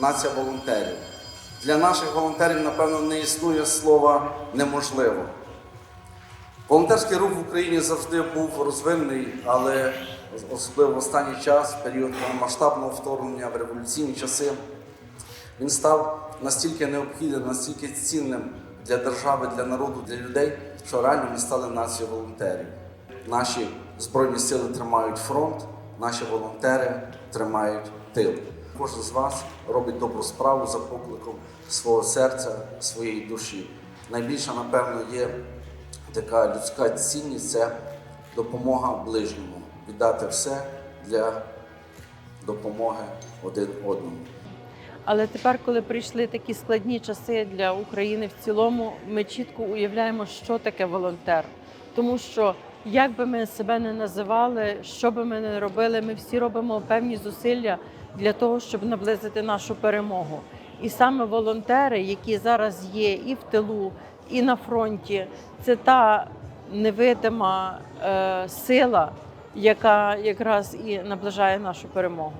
нація волонтерів. Для наших волонтерів, напевно, не існує слова неможливо. Волонтерський рух в Україні завжди був розвинений, але особливо в останній час, в період масштабного вторгнення в революційні часи, він став настільки необхідним, настільки цінним для держави, для народу, для людей, що реально ми стали нацією волонтерів. Наші збройні сили тримають фронт, наші волонтери тримають тил. Кожен з вас робить добру справу за покликом свого серця, своєї душі. Найбільша, напевно, є така людська цінність це допомога ближньому, віддати все для допомоги один одному. Але тепер, коли прийшли такі складні часи для України в цілому, ми чітко уявляємо, що таке волонтер. Тому що як би ми себе не називали, що би ми не робили, ми всі робимо певні зусилля для того, щоб наблизити нашу перемогу. І саме волонтери, які зараз є і в тилу, і на фронті, це та невидима е, сила, яка якраз і наближає нашу перемогу.